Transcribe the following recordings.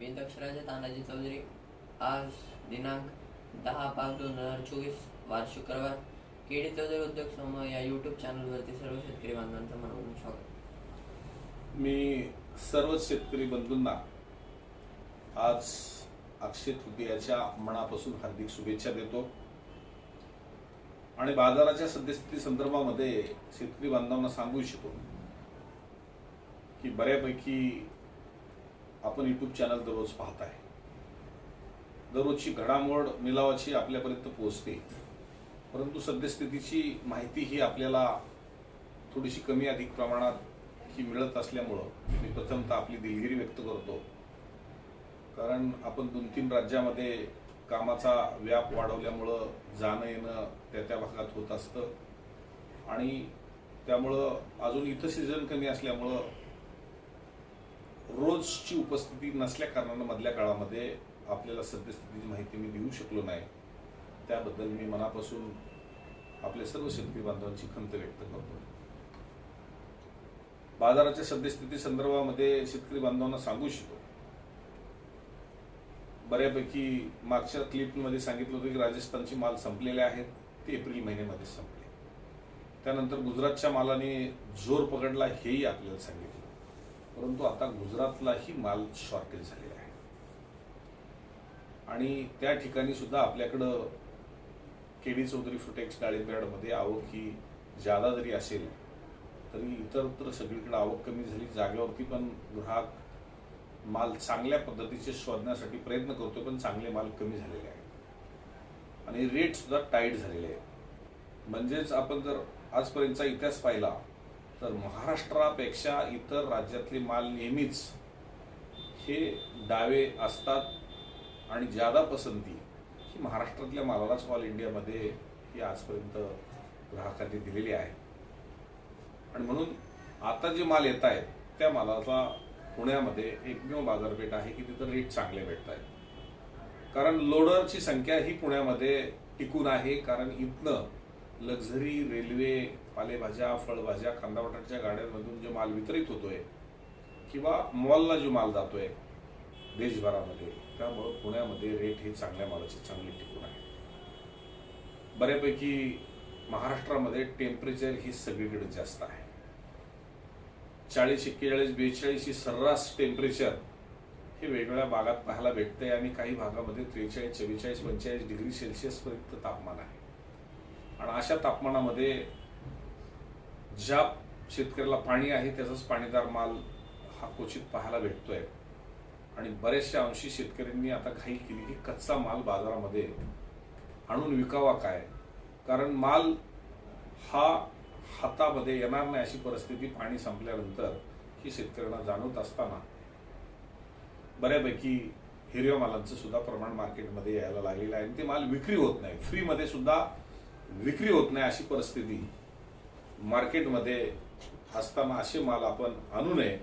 मी तानाजी चौधरी आज दिनांक दहा पाच दोन हजार चोवीस वार शुक्रवार. केडी चौधरी उद्योग समूह या यूट्यूब चॅनलवरती सर्व शेतकरी बांधवांचं मनपूर्वक स्वागत. मी सर्व शेतकरी बंधूंना आज अक्षय तृतीयाच्या मनापासून हार्दिक शुभेच्छा देतो. आणि बाजाराच्या सद्यस्थिती संदर्भामध्ये शेतकरी बांधवांना सांगू इच्छितो की बऱ्यापैकी आपण यूट्यूब चॅनल दररोज पाहत आहे दररोजची घडामोड निलावाची आपल्यापर्यंत पोहोचते. परंतु सद्यस्थितीची माहिती ही आपल्याला थोडीशी कमी अधिक प्रमाणात ही मिळत असल्यामुळं मी प्रथमतः आपली दिलगिरी व्यक्त करतो. कारण आपण दोन तीन राज्यामध्ये कामाचा व्याप वाढवल्यामुळं जाणं येणं त्या त्या भागात होत असतं. आणि त्यामुळं अजून इथं सीझन कमी असल्यामुळं रोजची उपस्थिती नसल्या कारणानं मधल्या काळामध्ये आपल्याला सद्यस्थितीची माहिती मी देऊ शकलो नाही. त्याबद्दल मी मनापासून आपल्या सर्व शेतकरी बांधवांची खंत व्यक्त करतो. बाजाराच्या सद्यस्थिती संदर्भामध्ये शेतकरी बांधवांना सांगू इच्छितो. बऱ्यापैकी मागच्या क्लिपमध्ये सांगितलं होतं की राजस्थानचे माल संपलेले आहेत ते एप्रिल महिन्यामध्ये संपले. त्यानंतर गुजरातच्या मालाने जोर पकडला हेही आपल्याला सांगितलं. परंतु आता गुजरातलाही माल शॉर्टेज झालेला आहे. आणि त्या ठिकाणी सुद्धा आपल्याकडं केडी चौधरी फुटेक्स डाळिंब्याडमध्ये आवक ही जादा जरी असेल तरी इतरत्र सगळीकडे आवक कमी झाली. जागेवरती पण ग्राहक माल चांगल्या पद्धतीचे शोधण्यासाठी प्रयत्न करतो पण चांगले माल कमी झालेले आहेत. आणि रेट सुद्धा टाईट झालेले आहेत. म्हणजेच आपण जर आजपर्यंतचा इतिहास पाहिला तर महाराष्ट्रापेक्षा इतर राज्यातले माल नेहमीच हे डावे असतात आणि जादा पसंती ही महाराष्ट्रातल्या मालालाच ऑल इंडियामध्ये ही आजपर्यंत ग्राहकांनी दिलेली आहे. आणि म्हणून आता जे माल येत आहेत त्या मालाचा पुण्यामध्ये एकमेव बाजारपेठ आहे की तिथं रेट चांगले भेटत आहेत. कारण लोडरची संख्या ही पुण्यामध्ये टिकून आहे कारण इथनं लक्झरी रेल्वे पालेभाज्या फळभाज्या कांदा बटाट्याच्या गाड्यांमधून जो माल वितरित होतोय किंवा मॉलला जो माल जातोय देशभरामध्ये त्यामुळं पुण्यामध्ये रेट हे चांगल्या मालाचे चांगले टिकून आहे. बऱ्यापैकी महाराष्ट्रामध्ये टेम्परेचर ही सगळीकडे जास्त आहे. चाळीस एक्केचाळीस बेचाळीस ही सर्रास टेम्परेचर हे वेगवेगळ्या भागात पाहायला भेटतंय आणि काही भागामध्ये त्रेचाळीस चव्वेचाळीस पंचेचाळीस डिग्री सेल्सिअस पर्यंत तापमान आहे. आणि अशा तापमानामध्ये ज्या शेतकऱ्याला पाणी आहे त्याचाच पाणीदार माल हा क्वचित पाहायला भेटतोय. आणि बऱ्याचशा अंशी शेतकऱ्यांनी आता घाई केली की कच्चा माल बाजारामध्ये आणून विकावा काय? कारण माल हा हातामध्ये येणार नाही अशी परिस्थिती पाणी संपल्यानंतर ही शेतकऱ्यांना जाणवत असताना बऱ्यापैकी हिरव्या मालांचं सुद्धा प्रमाण मार्केटमध्ये यायला लागलेलं आहे आणि ते माल विक्री होत नाही. फ्रीमध्ये सुद्धा विक्री होत नाही अशी परिस्थिती मार्केटमध्ये असताना असे माल आपण आणू नये.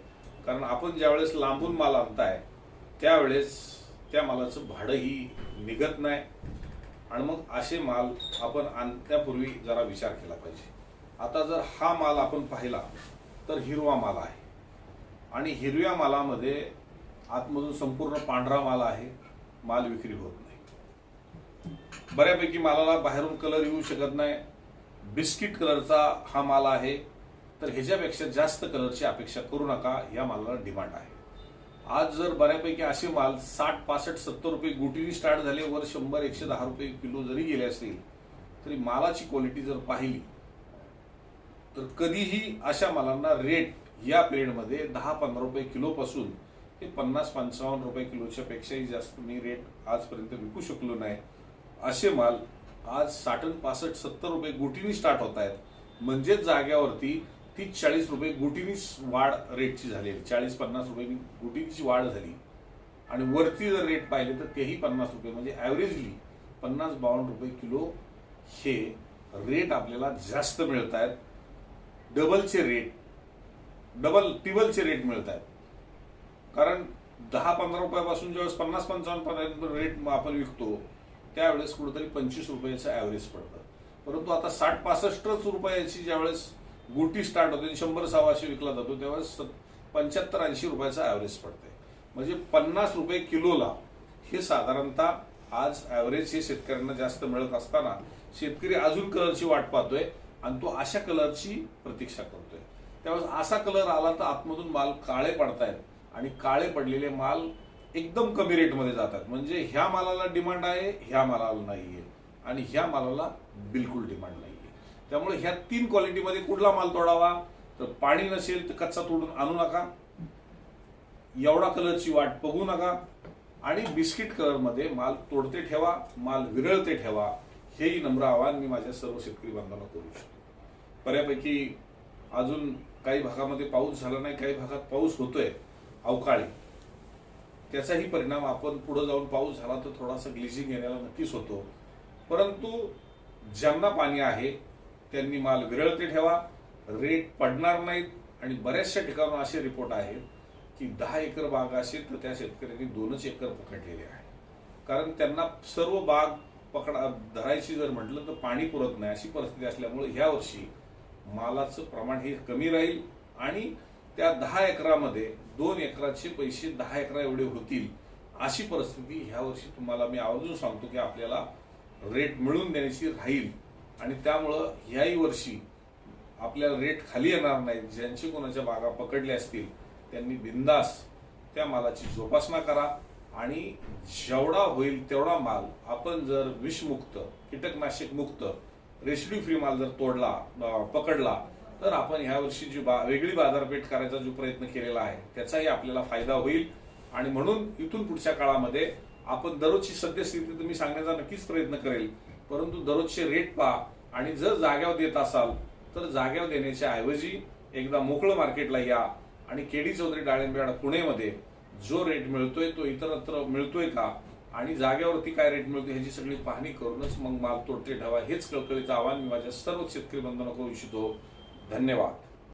कारण आपण ज्यावेळेस लांबून माल आणताय त्यावेळेस त्या मालाचं भाडंही निघत नाही. आणि मग असे माल आपण आणण्यापूर्वी जरा विचार केला पाहिजे. आता जर हा माल आपण पाहिला तर हिरवा माल आहे. आणि हिरव्या मालामध्ये आतमधून संपूर्ण पांढरा माल आहे. माल विक्री होत नाही. बऱ्यापैकी मालाला बाहेरून कलर येऊ शकत नाही. बिस्किट कलरचा हा माल आहे तर ह्याच्यापेक्षा जास्त कलरची अपेक्षा करू नका या मालाला डिमांड आहे. आज जर बऱ्यापैकी असे माल साठ पासष्ट सत्तर रुपये गुटीने स्टार्ट झाले वर शंभर एकशे दहा रुपये किलो जरी गेले असतील तरी मालाची क्वालिटी जर पाहिली तर कधीही अशा मालांना रेट या पिरियडमध्ये दहा पंधरा रुपये किलोपासून ते पन्नास पंचावन्न रुपये किलोच्या पेक्षाही जास्त मी रेट आजपर्यंत विकू शकलो नाही. असे माल आज साठन पासष्ट सत्तर रुपये गुटीनी स्टार्ट होत आहेत. म्हणजेच जाग्यावरती ती चाळीस रुपये गुटीनीच वाढ रेटची झालेली चाळीस पन्नास रुपये गुटीची वाढ झाली. आणि वरती जर रेट पाहिले तर तेही पन्नास रुपये. म्हणजे ॲव्हरेजली पन्नास बावन्न रुपये किलो हे रेट आपल्याला जास्त मिळत आहेत. डबलचे रेट डबल टिबलचे रेट मिळत आहेत. कारण दहा पंधरा रुपयापासून ज्यावेळेस पन्नास पंचावन्नपर्यंत रेट आपण विकतो त्यावेळेस कुठेतरी पंचवीस रुपयाचं ॲव्हरेज पडतं. परंतु आता साठ पासष्टच रुपयाची ज्यावेळेस गुटी स्टार्ट होते आणि शंभर सव्वाशे विकला जातो त्यावेळेस पंच्याहत्तर ऐंशी रुपयाचा ॲव्हरेज पडते म्हणजे पन्नास रुपये किलोला हे साधारणतः आज ॲव्हरेज हे शेतकऱ्यांना जास्त मिळत असताना शेतकरी अजून कलरची वाट पाहतोय आणि तो अशा कलरची प्रतीक्षा करतोय. त्यावेळेस असा कलर आला तर आतमधून माल काळे पडतायत आणि काळे पडलेले माल एकदम कमी रेटमध्ये जातात. म्हणजे ह्या मालाला डिमांड आहे ह्या मालाला नाही आहे आणि ह्या मालाला बिलकुल डिमांड नाही आहे त्यामुळे ह्या तीन क्वालिटीमध्ये कुठला माल तोडावा? तर पाणी नसेल तर कच्चा तोडून आणू नका. एवढा कलरची वाट बघू नका. आणि बिस्किट कलरमध्ये माल तोडते ठेवा माल विरळते ठेवा. हेही नम्र आवाहन मी माझ्या सर्व शेतकरी बांधवांना करू शकतो बऱ्यापैकी अजून काही भागामध्ये पाऊस झाला नाही काही भागात पाऊस होतोय. अवकाळी. त्याचाही परिणाम आपण पुढे जाऊन पाऊस झाला तर थोडासा ग्लिजिंग येण्याला नक्कीच होतो. परंतु ज्यांना पाणी आहे त्यांनी माल विरळते ठेवा. रेट पडणार नाहीत आणि बऱ्याचशा ठिकाणून असे रिपोर्ट आहेत की दहा एकर बाग असेल तर त्या शेतकऱ्यांनी दोनच एकर पकडलेले आहे. कारण त्यांना सर्व बाग पकडा धरायची जर म्हटलं तर पाणी पुरत नाही. अशी परिस्थिती असल्यामुळे ह्या वर्षी मालाचं प्रमाण हे कमी राहील आणि त्या दहा एकरामध्ये दोन एकराचे पैसे दहा एकरा एवढे होतील अशी परिस्थिती ह्या वर्षी तुम्हाला मी आवर्जून सांगतो की आपल्याला रेट मिळून देण्याची राहील. आणि त्यामुळं ह्याही वर्षी आपल्याला रेट खाली येणार नाही ज्यांची कोणाच्या बागा पकडल्या असतील त्यांनी बिंदास त्या मालाची जोपासना करा. आणि जेवढा होईल तेवढा माल आपण जर विषमुक्त कीटकनाशक मुक्त रेसिड्यू फ्री माल जर तोडला पकडला तर आपण ह्या वर्षी जी बा वेगळी बाजारपेठ करायचा जो प्रयत्न केलेला आहे त्याचाही आपल्याला फायदा होईल. आणि म्हणून इथून पुढच्या काळामध्ये आपण दररोजची सद्यस्थिती तुम्ही सांगण्याचा नक्कीच प्रयत्न करेल. परंतु दररोजचे रेट पहा आणि जर जाग्यावर देत असाल तर जाग्यावर देण्याच्या ऐवजी एकदा मोकळं मार्केटला या आणि केडी चौधरी डाळिंबेवाडा पुणेमध्ये जो रेट मिळतोय तो इतरत्र मिळतोय का? आणि जाग्यावरती काय रेट मिळतो ह्याची सगळी पाहणी करूनच मग माल तोडते ठेवा हेच कळकळीचं आव्हान मी माझ्या सर्व शेतकरी बंधूंना करू इच्छितो. धन्यवाद.